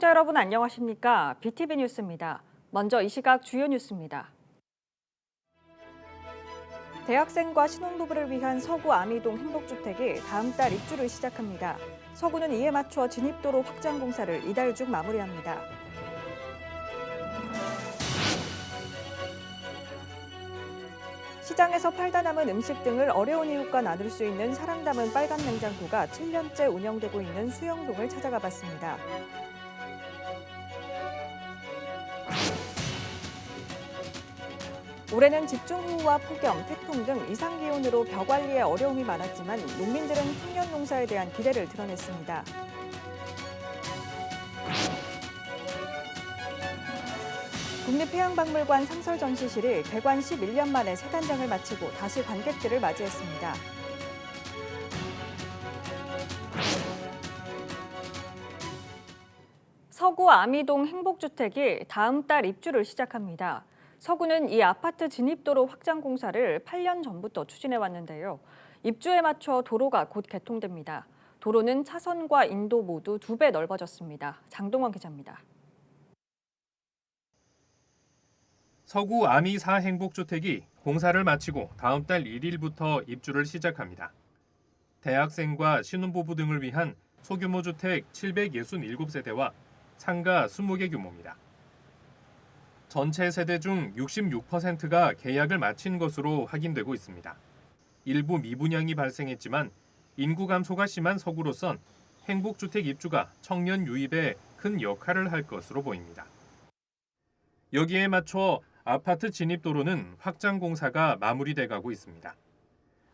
시청자 여러분 안녕하십니까? BTV 뉴스입니다. 먼저 이 시각 주요 뉴스입니다. 대학생과 신혼부부를 위한 서구 아미동 행복주택이 다음 달 입주를 시작합니다. 서구는 이에 맞춰 진입도로 확장 공사를 이달 중 마무리합니다. 시장에서 팔다 남은 음식 등을 어려운 이웃과 나눌 수 있는 사랑 담은 빨간 냉장고가 7년째 운영되고 있는 수영동을 찾아가 봤습니다. 올해는 집중호우와 폭염, 태풍 등 이상 기온으로 벼 관리에 어려움이 많았지만 농민들은 풍년 농사에 대한 기대를 드러냈습니다. 국립해양박물관 상설 전시실이 개관 11년 만에 새 단장을 마치고 다시 관객들을 맞이했습니다. 서구 아미동 행복주택이 다음 달 입주를 시작합니다. 서구는 이 아파트 진입도로 확장 공사를 8년 전부터 추진해 왔는데요. 입주에 맞춰 도로가 곧 개통됩니다. 도로는 차선과 인도 모두 두 배 넓어졌습니다. 장동원 기자입니다. 서구 아미 4 행복주택이 공사를 마치고 다음 달 1일부터 입주를 시작합니다. 대학생과 신혼부부 등을 위한 소규모 주택 767세대와 상가 20개 규모입니다. 전체 세대 중 66%가 계약을 마친 것으로 확인되고 있습니다. 일부 미분양이 발생했지만 인구 감소가 심한 서구로선 행복주택 입주가 청년 유입에 큰 역할을 할 것으로 보입니다. 여기에 맞춰 아파트 진입도로는 확장 공사가 마무리돼 가고 있습니다.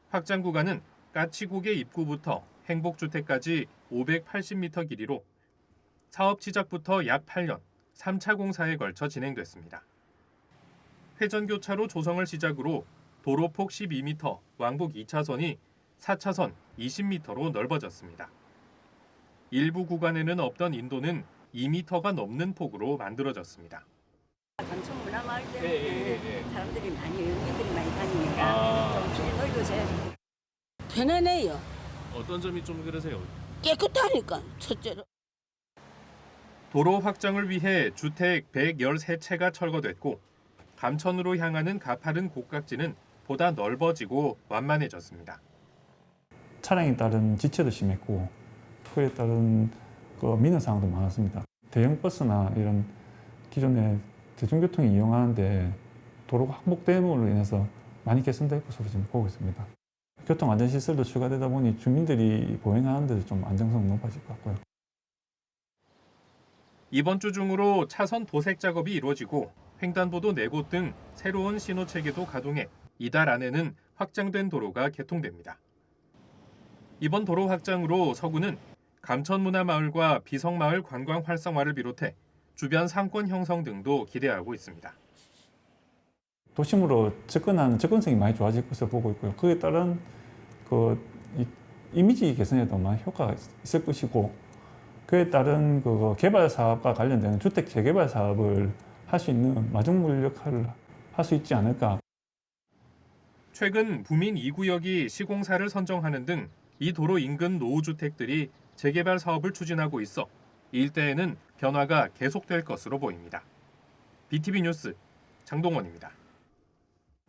확장 구간은 까치국의 입구부터 행복주택까지 580m 길이로 사업 시작부터 약 8년, 3차 공사에 걸쳐 진행됐습니다. 회전교차로 조성을 시작으로 도로 폭 12m, 왕복 2차선이 4차선 20m로 넓어졌습니다. 일부 구간에는 없던 인도는 2m가 넘는 폭으로 만들어졌습니다. 전통 문화마을 때문에 예, 예, 예. 사람들이 많이 외국인들이 많이 다니니까 아. 좀 주위 넓어져야 편안해요. 어떤 점이 좀 그러세요? 깨끗하니까 첫째로. 도로 확장을 위해 주택 113채가 철거됐고 감천으로 향하는 가파른 곡각지는 보다 넓어지고 완만해졌습니다. 차량에 따른 지체도 심했고 토에 따른 그 민원 사항도 많았습니다. 대형 버스나 이런 기존의 대중교통을 이용하는데 도로가 항복됨으로 인해서 많이 개선될 것으로 지금 보고 있습니다. 교통 안전 시설도 추가되다 보니 주민들이 보행하는 데도 좀 안정성 높아질 것 같고요. 이번 주 중으로 차선 도색 작업이 이루어지고 횡단보도 4곳 등 새로운 신호 체계도 가동해 이달 안에는 확장된 도로가 개통됩니다. 이번 도로 확장으로 서구는 감천문화마을과 비성마을 관광 활성화를 비롯해 주변 상권 형성 등도 기대하고 있습니다. 도심으로 접근하는 접근성이 많이 좋아질 것으로 보고 있고요. 그에 따른 그 이- 이미지 개선에도 많이 효과가 있- 있을 것이고 그에 따른 그 개발 사업과 관련되는 주택 재개발 사업을 할 수 있는 마중물 역할을 할 수 있지 않을까. 최근 부민 2구역이 시공사를 선정하는 등 이 도로 인근 노후주택들이 재개발 사업을 추진하고 있어 일대에는 변화가 계속될 것으로 보입니다. BTV 뉴스 장동원입니다.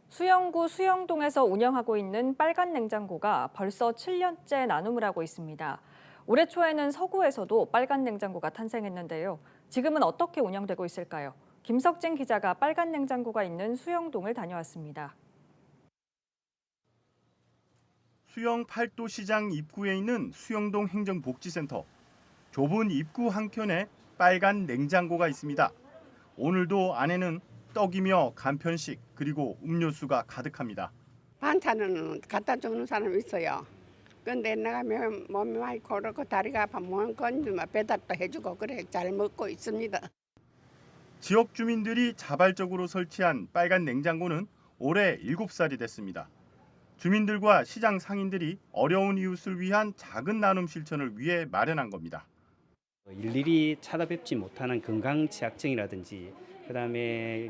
수영구 수영동에서 운영하고 있는 빨간 냉장고가 벌써 7년째 나눔을 하고 있습니다. 올해 초에는 서구에서도 빨간 냉장고가 탄생했는데요. 지금은 어떻게 운영되고 있을까요? 김석진 기자가 빨간 냉장고가 있는 수영동을 다녀왔습니다. 수영 팔도 시장 입구에 있는 수영동 행정복지센터. 좁은 입구 한켠에 빨간 냉장고가 있습니다. 오늘도 안에는 떡이며 간편식 그리고 음료수가 가득합니다. 반찬은 갖다 주는 사람 있어요. 근데 나가면 몸이 많이 고르고 다리가 아파 먹은 건 배달도 해주고 그래 잘 먹고 있습니다. 지역 주민들이 자발적으로 설치한 빨간 냉장고는 올해 7살이 됐습니다. 주민들과 시장 상인들이 어려운 이웃을 위한 작은 나눔 실천을 위해 마련한 겁니다. 일일이 찾아뵙지 못하는 건강 취약증이라든지 그다음에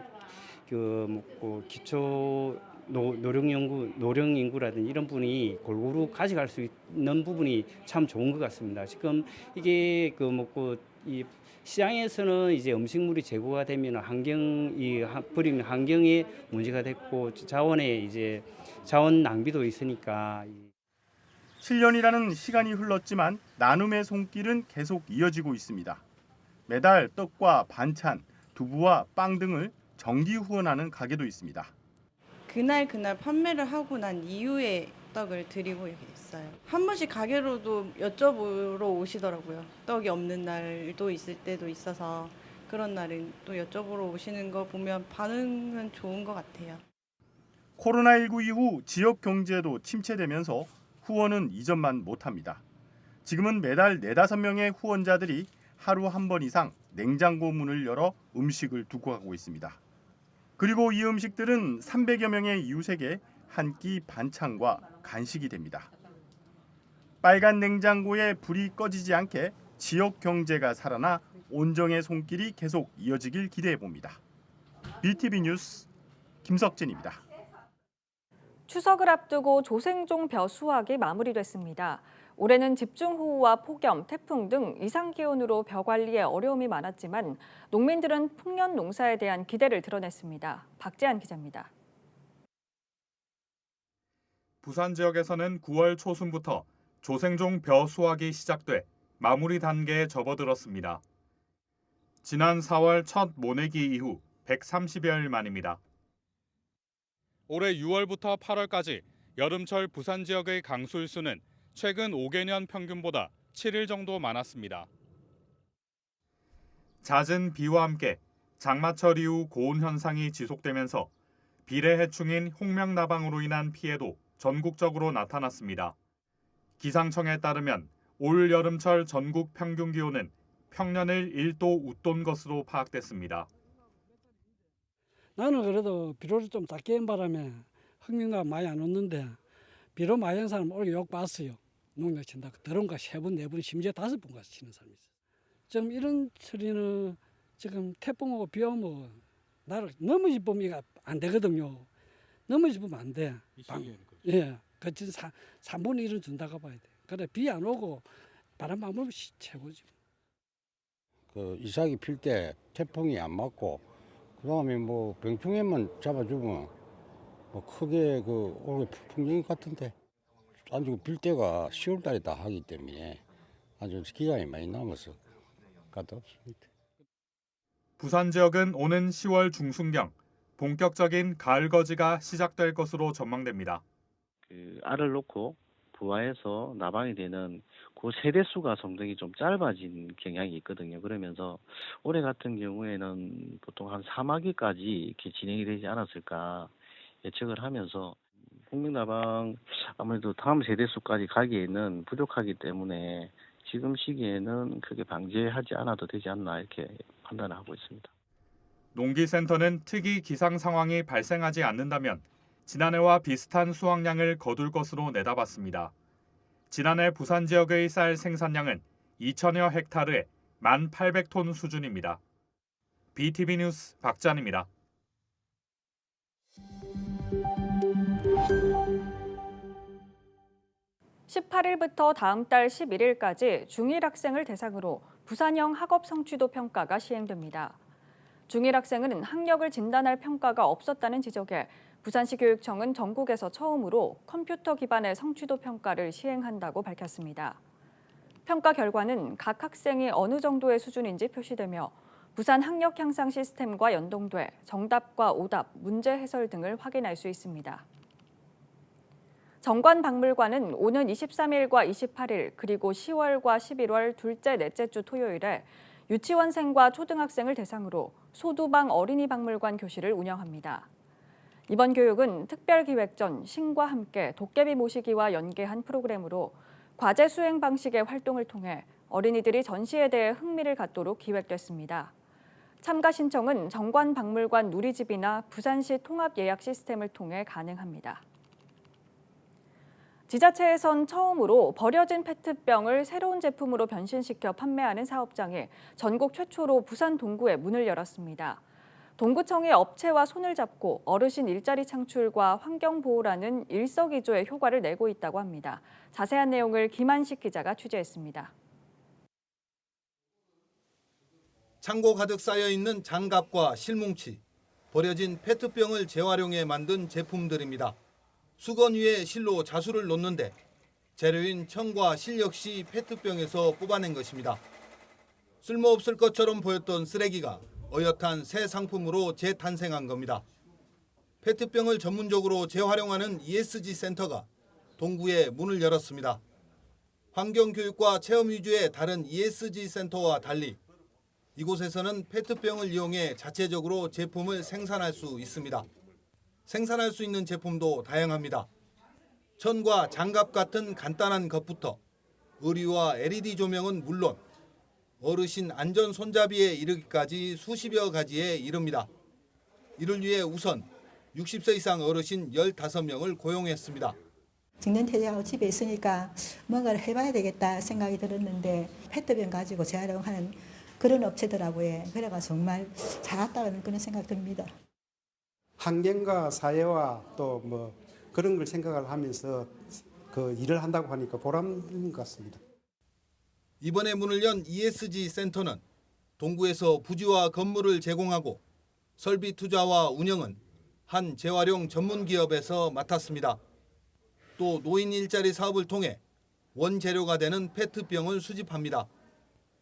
그 뭐 기초 노, 노령 연구 노령 인구라든지 이런 분이 골고루 가져갈 수 있는 부분이 참 좋은 것 같습니다. 지금 이게 그뭐그 이 시장에서는 이제 음식물이 재고가 되면 환경 이 하- 버리는 환경에 문제가 됐고 자원에 이제 자원 낭비도 있으니까 이 7년이라는 시간이 흘렀지만 나눔의 손길은 계속 이어지고 있습니다. 매달 떡과 반찬, 두부와 빵 등을 정기 후원하는 가게도 있습니다. 그날 그날 판매를 하고 난 이후에 떡을 드리고 있어요. 한 번씩 가게로도 여쭤보러 오시더라고요. 떡이 없는 날도 있을 때도 있어서 그런 날은 또 여쭤보러 오시는 거 보면 반응은 좋은 것 같아요. 코로나19 이후 지역 경제도 침체되면서 후원은 이전만 못합니다. 지금은 매달 4, 5명의 후원자들이 하루 한 번 이상 냉장고 문을 열어 음식을 두고 가고 있습니다. 그리고 이 음식들은 300여 명의 이웃에게 한 끼 반찬과 간식이 됩니다. 빨간 냉장고에 불이 꺼지지 않게 지역 경제가 살아나 온정의 손길이 계속 이어지길 기대해 봅니다. BTV 뉴스 김석진입니다. 추석을 앞두고 조생종 벼 수확이 마무리됐습니다. 올해는 집중호우와 폭염, 태풍 등 이상 기온으로 벼 관리에 어려움이 많았지만 농민들은 풍년 농사에 대한 기대를 드러냈습니다. 박재한 기자입니다. 부산 지역에서는 9월 초순부터 조생종 벼 수확이 시작돼 마무리 단계에 접어들었습니다. 지난 4월 첫 모내기 이후 130여일 만입니다. 올해 6월부터 8월까지 여름철 부산 지역의 강수일수는 최근 5개년 평균보다 7일 정도 많았습니다. 잦은 비와 함께 장마철 이후 고온 현상이 지속되면서 비례 해충인 홍명나방으로 인한 피해도 전국적으로 나타났습니다. 기상청에 따르면 올 여름철 전국 평균 기온은 평년을 1도 웃돈 것으로 파악됐습니다. 나는 그래도 비료를 좀 작게 한 바람에 흥미가 많이 안 오는데 비료 많이 한 사람 올해 욕 봤어요. 농약 친다고 더러운 세 번, 네 번, 심지어 다섯 번 가서 치는 사람이 있어요. 지금 이런 처리는 지금 태풍 오고 비 오면 나를 넘어집으면 이거 안 되거든요. 넘어집으면 안 돼. 방, 예, 그치 3분의 1은 준다고 봐야 돼. 그래 비 안 오고 바람 안 불면 시- 최고지. 그 이삭이 필 때 태풍이 안 맞고 그 다음에 뭐 병충해만 잡아주면 뭐 크게 그 올해 풍경이 같은데 아주 빌 때가 10월 달에 다 하기 때문에 아주 기간이 많이 남아서 가도 없습니다. 부산 지역은 오는 10월 중순경 본격적인 가을 거지가 시작될 것으로 전망됩니다. 그 알을 놓고 부화해서 나방이 되는 그 세대 수가 상당히 좀 짧아진 경향이 있거든요. 그러면서 올해 같은 경우에는 보통 한 3학기까지 이렇게 진행이 되지 않았을까 예측을 하면서 홍명나방 아무래도 다음 세대 수까지 가기에는 부족하기 때문에 지금 시기에는 크게 방제하지 않아도 되지 않나 이렇게 판단하고 있습니다. 농기센터는 특이 기상 상황이 발생하지 않는다면 지난해와 비슷한 수확량을 거둘 것으로 내다봤습니다. 지난해 부산 지역의 쌀 생산량은 2천여 헥타르에 1,800톤 수준입니다. BTV 뉴스 박찬입니다. 18일부터 다음 달 11일까지 중1 학생을 대상으로 부산형 학업 성취도 평가가 시행됩니다. 중1 학생은 학력을 진단할 평가가 없었다는 지적에 부산시 교육청은 전국에서 처음으로 컴퓨터 기반의 성취도 평가를 시행한다고 밝혔습니다. 평가 결과는 각 학생이 어느 정도의 수준인지 표시되며 부산 학력 향상 시스템과 연동돼 정답과 오답, 문제 해설 등을 확인할 수 있습니다. 정관박물관은 오는 23일과 28일 그리고 10월과 11월 둘째, 넷째 주 토요일에 유치원생과 초등학생을 대상으로 소두방 어린이 박물관 교실을 운영합니다. 이번 교육은 특별기획전 신과 함께 도깨비 모시기와 연계한 프로그램으로 과제 수행 방식의 활동을 통해 어린이들이 전시에 대해 흥미를 갖도록 기획됐습니다. 참가 신청은 정관박물관 누리집이나 부산시 통합 예약 시스템을 통해 가능합니다. 지자체에선 처음으로 버려진 페트병을 새로운 제품으로 변신시켜 판매하는 사업장이 전국 최초로 부산 동구에 문을 열었습니다. 동구청이 업체와 손을 잡고 어르신 일자리 창출과 환경 보호라는 일석이조의 효과를 내고 있다고 합니다. 자세한 내용을 김한식 기자가 취재했습니다. 창고 가득 쌓여 있는 장갑과 실뭉치, 버려진 페트병을 재활용해 만든 제품들입니다. 수건 위에 실로 자수를 놓는데 재료인 천과 실 역시 페트병에서 뽑아낸 것입니다. 쓸모없을 것처럼 보였던 쓰레기가 어엿한 새 상품으로 재탄생한 겁니다. 페트병을 전문적으로 재활용하는 ESG 센터가 동구에 문을 열었습니다. 환경교육과 체험 위주의 다른 ESG 센터와 달리 이곳에서는 페트병을 이용해 자체적으로 제품을 생산할 수 있습니다. 생산할 수 있는 제품도 다양합니다. 천과 장갑 같은 간단한 것부터 의류와 LED 조명은 물론 어르신 안전 손잡이에 이르기까지 수십여 가지에 이릅니다. 이를 위해 우선 60세 이상 어르신 15명을 고용했습니다. 직년 퇴직하고 집에 있으니까 뭔가를 해봐야 되겠다 생각이 들었는데 페트병 가지고 재활용하는 그런 업체더라고요. 그래가 정말 잘했다는 그런 생각 듭니다. 환경과 사회와 또 뭐 그런 걸 생각을 하면서 그 일을 한다고 하니까 보람인 것 같습니다. 이번에 문을 연 ESG 센터는 동구에서 부지와 건물을 제공하고 설비 투자와 운영은 한 재활용 전문 기업에서 맡았습니다. 또 노인 일자리 사업을 통해 원재료가 되는 페트병을 수집합니다.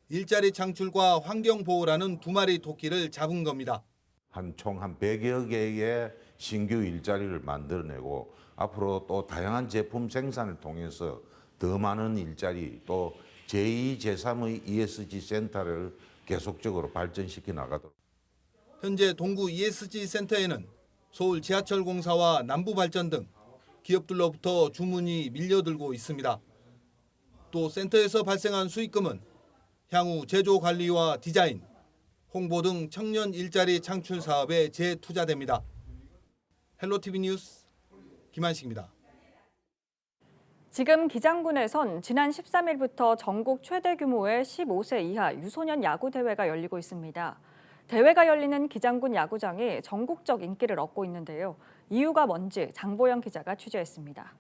일자리 창출과 환경 보호라는 두 마리 토끼를 잡은 겁니다. 한 총 한 100여 개의 신규 일자리를 만들어내고 앞으로 또 다양한 제품 생산을 통해서 더 많은 일자리 또 제2, 제3의 ESG 센터를 계속적으로 발전시켜 나가도록 현재 동구 ESG 센터에는 서울 지하철 공사와 남부발전 등 기업들로부터 주문이 밀려들고 있습니다. 또 센터에서 발생한 수익금은 향후 제조 관리와 디자인, 홍보 등 청년 일자리 창출 사업에 재투자됩니다. 헬로티비 뉴스 김한식입니다. 지금 기장군에선 지난 13일부터 전국 최대 규모의 15세 이하 유소년 야구 대회가 열리고 있습니다. 대회가 열리는 기장군 야구장이 전국적 인기를 얻고 있는데요. 이유가 뭔지 장보영 기자가 취재했습니다.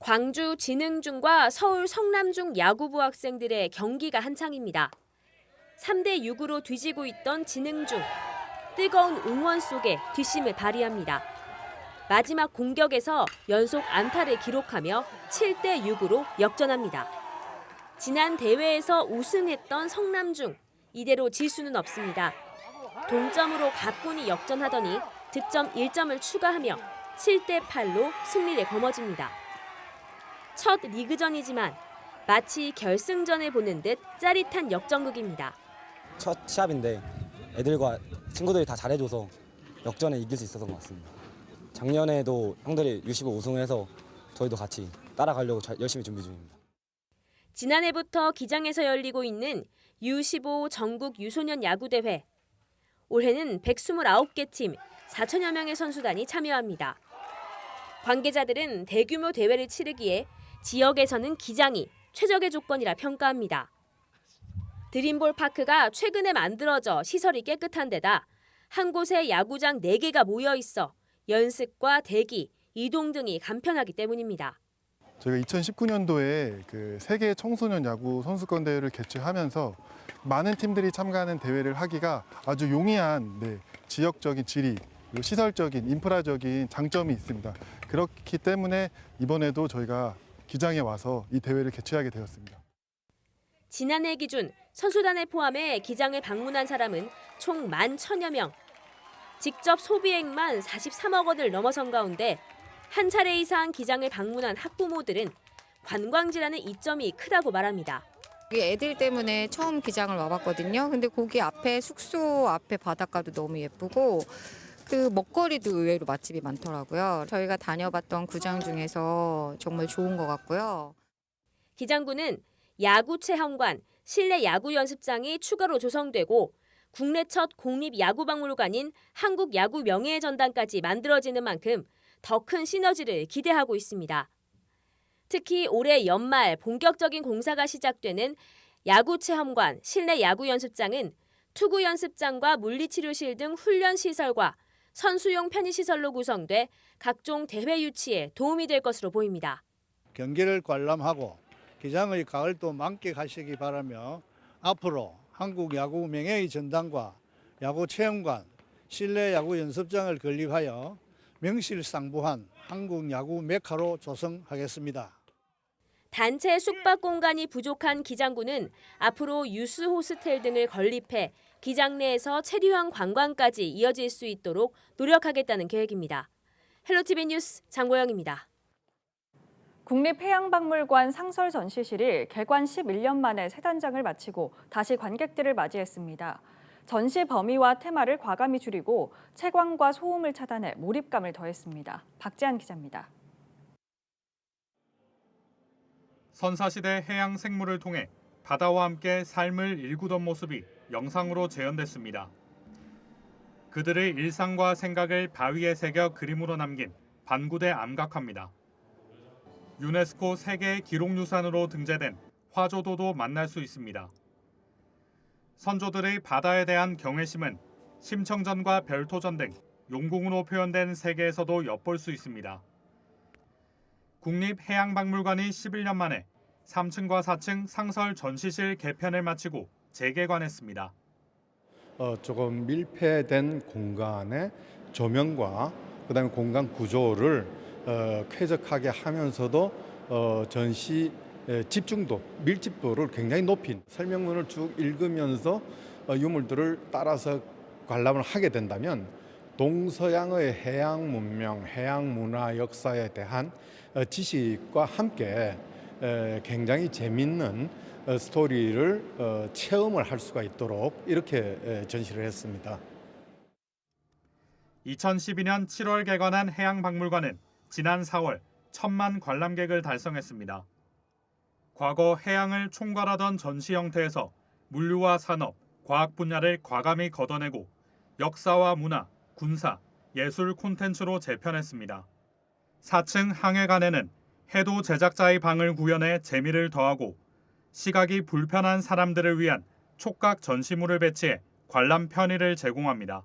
광주 진흥중과 서울 성남중 야구부 학생들의 경기가 한창입니다. 3대 6으로 뒤지고 있던 진흥중. 뜨거운 응원 속에 뒷심을 발휘합니다. 마지막 공격에서 연속 안타를 기록하며 7대 6으로 역전합니다. 지난 대회에서 우승했던 성남중. 이대로 질 수는 없습니다. 동점으로 가뿐히 역전하더니 득점 1점을 추가하며 7대 8로 승리를 거머쥡니다. 첫 리그전이지만 마치 결승전을 보는 듯 짜릿한 역전극입니다. 첫 시합인데 애들과 친구들이 다 잘해줘서 역전에 이길 수 있었던 것 같습니다. 작년에도 형들이 U15 우승해서 저희도 같이 따라가려고 잘- 열심히 준비 중입니다. 지난해부터 기장에서 열리고 있는 U15 전국 유소년 야구대회. 올해는 129개 팀 4천여 명의 선수단이 참여합니다. 관계자들은 대규모 대회를 치르기에 지역에서는 기장이 최적의 조건이라 평가합니다. 드림볼 파크가 최근에 만들어져 시설이 깨끗한 데다 한 곳에 야구장 4개가 모여 있어 연습과 대기, 이동 등이 간편하기 때문입니다. 저희가 2019년도에 그 세계 청소년 야구 선수권 대회를 개최하면서 많은 팀들이 참가하는 대회를 하기가 아주 용이한 네, 지역적인 지리, 시설적인 인프라적인 장점이 있습니다. 그렇기 때문에 이번에도 저희가 기장에 와서 이 대회를 개최하게 되었습니다. 지난해 기준 선수단을 포함해 기장을 방문한 사람은 총 11,000여 명. 직접 소비액만 43억 원을 넘어선 가운데 한 차례 이상 기장을 방문한 학부모들은 관광지라는 이점이 크다고 말합니다. 여기 애들 때문에 처음 기장을 와봤거든요. 근데 거기 앞에 숙소 앞에 바닷가도 너무 예쁘고 그 먹거리도 의외로 맛집이 많더라고요. 저희가 다녀봤던 구장 중에서 정말 좋은 것 같고요. 기장군은 야구 체험관, 실내 야구 연습장이 추가로 조성되고 국내 첫 공립 야구 박물관인 한국 야구 명예의 전당까지 만들어지는 만큼 더 큰 시너지를 기대하고 있습니다. 특히 올해 연말 본격적인 공사가 시작되는 야구 체험관, 실내 야구 연습장은 투구 연습장과 물리치료실 등 훈련 시설과 선수용 편의시설로 구성돼 각종 대회 유치에 도움이 될 것으로 보입니다. 경기를 관람하고 기장의 가을도 만끽하시기 바라며 앞으로 한국 야구 명예의 전당과 야구 체험관, 실내 야구 연습장을 건립하여 명실상부한 한국 야구 메카로 조성하겠습니다. 단체 숙박 공간이 부족한 기장구는 앞으로 유스 호스텔 등을 건립해 기장 내에서 체류형 관광까지 이어질 수 있도록 노력하겠다는 계획입니다. 헬로티비 뉴스 장고영입니다. 국립해양박물관 상설 전시실이 개관 11년 만에 새 단장을 마치고 다시 관객들을 맞이했습니다. 전시 범위와 테마를 과감히 줄이고 채광과 소음을 차단해 몰입감을 더했습니다. 박재한 기자입니다. 선사시대 해양 생물을 통해 바다와 함께 삶을 일구던 모습이 영상으로 재현됐습니다. 그들의 일상과 생각을 바위에 새겨 그림으로 남긴 반구대 암각화입니다. 유네스코 세계 기록유산으로 등재된 화조도도 만날 수 있습니다. 선조들의 바다에 대한 경외심은 심청전과 별토전 등 용궁으로 표현된 세계에서도 엿볼 수 있습니다. 국립해양박물관이 11년 만에 3층과 4층 상설 전시실 개편을 마치고 재개관했습니다. 어, 조금 밀폐된 공간의 조명과 그다음에 공간 구조를 어, 쾌적하게 하면서도 어, 전시 에, 집중도, 밀집도를 굉장히 높인 설명문을 쭉 읽으면서 어, 유물들을 따라서 관람을 하게 된다면 동서양의 해양 문명, 해양 문화 역사에 대한 어, 지식과 함께 에, 굉장히 재밌는 어, 스토리를 어, 체험을 할 수가 있도록 이렇게 에, 전시를 했습니다. 2012년 7월 개관한 해양박물관은 지난 4월 천만 관람객을 달성했습니다. 과거 해양을 총괄하던 전시 형태에서 물류와 산업, 과학 분야를 과감히 걷어내고 역사와 문화, 군사, 예술 콘텐츠로 재편했습니다. 4층 항해관에는 해도 제작자의 방을 구현해 재미를 더하고 시각이 불편한 사람들을 위한 촉각 전시물을 배치해 관람 편의를 제공합니다.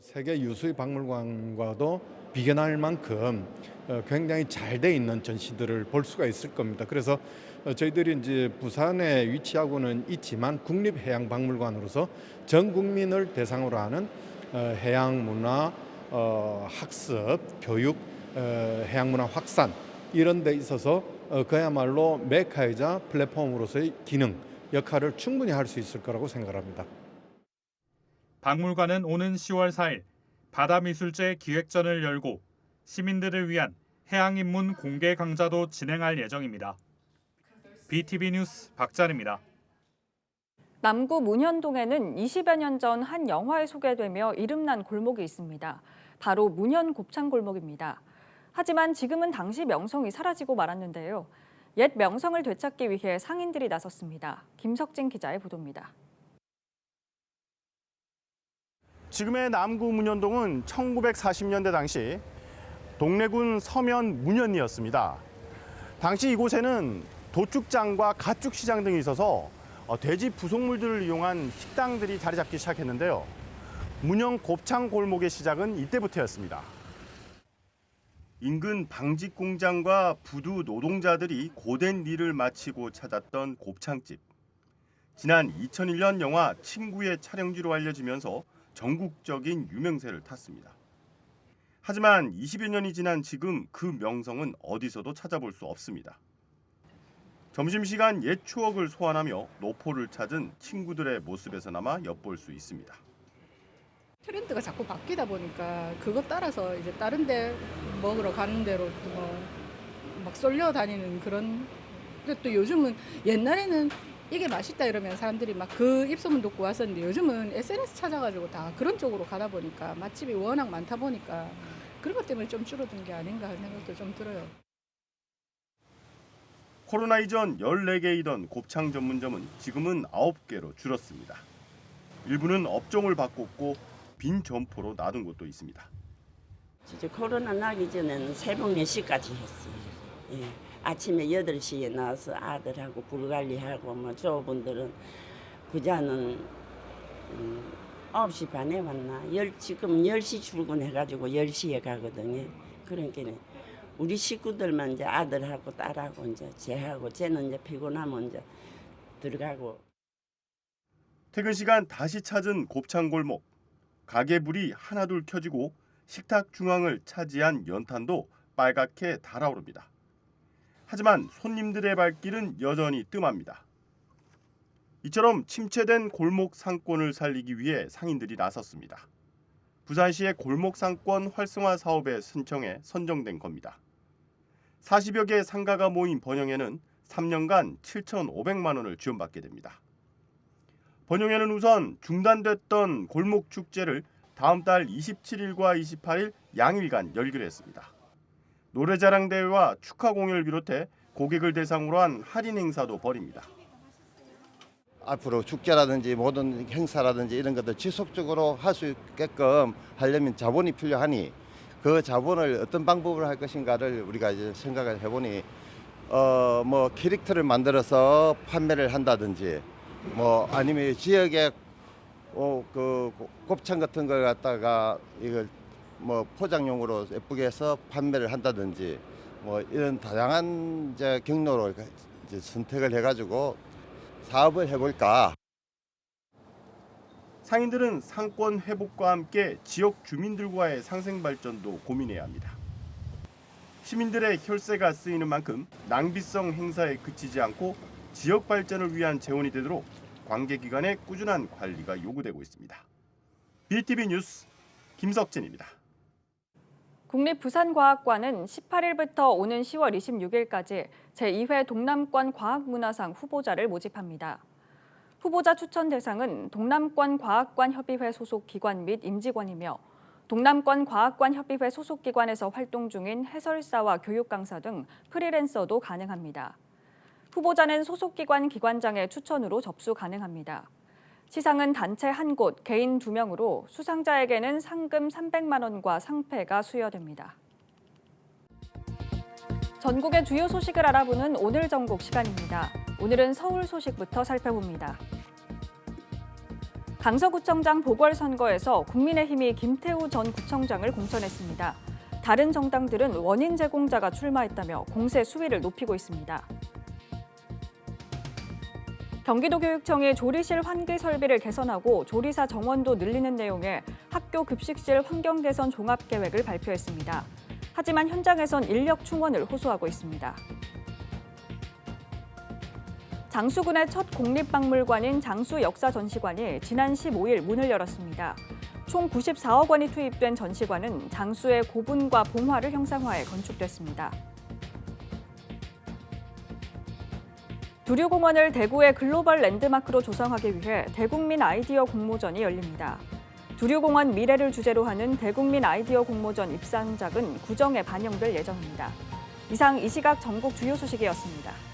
세계 유수의 박물관과도 비견할 만큼 어, 굉장히 잘 돼 있는 전시들을 볼 수가 있을 겁니다. 그래서 어, 저희들이 이제 부산에 위치하고는 있지만 국립해양박물관으로서 전 국민을 대상으로 하는 어, 해양 문화 어, 학습, 교육, 어, 해양 문화 확산 이런 데 있어서 어, 그야말로 메카이자 플랫폼으로서의 기능 역할을 충분히 할 수 있을 거라고 생각합니다. 박물관은 오는 10월 4일 바다미술제 기획전을 열고 시민들을 위한 해양인문 공개 강좌도 진행할 예정입니다. BTV 뉴스 박찬입니다. 남구 문현동에는 20여 년 전 한 영화에 소개되며 이름난 골목이 있습니다. 바로 문현 곱창 골목입니다. 하지만 지금은 당시 명성이 사라지고 말았는데요. 옛 명성을 되찾기 위해 상인들이 나섰습니다. 김석진 기자의 보도입니다. 지금의 남구 문현동은 1940년대 당시 동래군 서면 문현이었습니다. 당시 이곳에는 도축장과 가축시장 등이 있어서 어, 돼지 부속물들을 이용한 식당들이 자리 잡기 시작했는데요. 문현 곱창 골목의 시작은 이때부터였습니다. 인근 방직 공장과 부두 노동자들이 고된 일을 마치고 찾았던 곱창집. 지난 2001년 영화 친구의 촬영지로 알려지면서 전국적인 유명세를 탔습니다. 하지만 20여 년이 지난 지금 그 명성은 어디서도 찾아볼 수 없습니다. 점심시간 옛 추억을 소환하며 노포를 찾은 친구들의 모습에서나마 엿볼 수 있습니다. 트렌드가 자꾸 바뀌다 보니까 그것 따라서 이제 다른 데 먹으러 가는 대로 뭐막 쏠려 다니는 그런 근데 또 요즘은 옛날에는 이게 맛있다 이러면 사람들이 막 그 입소문 듣고 왔었는데 요즘은 SNS 찾아가지고 다 그런 쪽으로 가다 보니까 맛집이 워낙 많다 보니까 그런 것 때문에 좀 줄어든 게 아닌가 하는 생각도 좀 들어요. 코로나 이전 14개이던 곱창 전문점은 지금은 9개로 줄었습니다. 일부는 업종을 바꿨고 빈 점포로 놔둔 곳도 있습니다. 진짜 코로나 나기 전에는 새벽 4시까지 했어요. 예. 아침에 8시에 나와서 아들하고 불관리하고 뭐 조분들은 부자는 음, 9시 반에 왔나? 열, 지금 10시 출근해가지고 10시에 가거든요. 그러니까 우리 식구들만 이제 아들하고 딸하고 이제 쟤하고 쟤는 이제 피곤하면 이제 들어가고 퇴근 시간 다시 찾은 곱창 골목. 가게 불이 하나둘 켜지고 식탁 중앙을 차지한 연탄도 빨갛게 달아오릅니다. 하지만 손님들의 발길은 여전히 뜸합니다. 이처럼 침체된 골목 상권을 살리기 위해 상인들이 나섰습니다. 부산시의 골목 상권 활성화 사업에 신청해 선정된 겁니다. 40여 개 상가가 모인 번영에는 3년간 7,500만 원을 지원받게 됩니다. 번영에는 우선 중단됐던 골목 축제를 다음 달 27일과 28일 양일간 열기로 했습니다. 노래자랑 대회와 축하 공연을 비롯해 고객을 대상으로 한 할인 행사도 벌입니다. 앞으로 축제라든지 모든 행사라든지 이런 것들 지속적으로 할 수 있게끔 하려면 자본이 필요하니 그 자본을 어떤 방법으로 할 것인가를 우리가 이제 생각을 해보니 어 뭐 캐릭터를 만들어서 판매를 한다든지 뭐 아니면 지역에 어 그 곱창 같은 걸 갖다가 이걸 뭐 포장용으로 예쁘게 해서 판매를 한다든지 뭐 이런 다양한 이제 경로로 이제 선택을 해가지고 사업을 해볼까. 상인들은 상권 회복과 함께 지역 주민들과의 상생 발전도 고민해야 합니다. 시민들의 혈세가 쓰이는 만큼 낭비성 행사에 그치지 않고 지역 발전을 위한 재원이 되도록 관계기관의 꾸준한 관리가 요구되고 있습니다. BTV 뉴스 김석진입니다. 국립부산과학관은 18일부터 오는 10월 26일까지 제2회 동남권 과학문화상 후보자를 모집합니다. 후보자 추천 대상은 동남권 과학관 협의회 소속 기관 및 임직원이며 동남권 과학관 협의회 소속 기관에서 활동 중인 해설사와 교육 강사 등 프리랜서도 가능합니다. 후보자는 소속 기관 기관장의 추천으로 접수 가능합니다. 시상은 단체 한 곳, 개인 두 명으로 수상자에게는 상금 300만 원과 상패가 수여됩니다. 전국의 주요 소식을 알아보는 오늘 전국 시간입니다. 오늘은 서울 소식부터 살펴봅니다. 강서구청장 보궐선거에서 국민의힘이 김태우 전 구청장을 공천했습니다. 다른 정당들은 원인 제공자가 출마했다며 공세 수위를 높이고 있습니다. 경기도교육청이 조리실 환기 설비를 개선하고 조리사 정원도 늘리는 내용의 학교 급식실 환경 개선 종합 계획을 발표했습니다. 하지만 현장에선 인력 충원을 호소하고 있습니다. 장수군의 첫 국립박물관인 장수 역사전시관이 지난 15일 문을 열었습니다. 총 94억 원이 투입된 전시관은 장수의 고분과 봉화를 형상화해 건축됐습니다. 두류공원을 대구의 글로벌 랜드마크로 조성하기 위해 대국민 아이디어 공모전이 열립니다. 두류공원 미래를 주제로 하는 대국민 아이디어 공모전 입상작은 구정에 반영될 예정입니다. 이상 이 시각 전국 주요 소식이었습니다.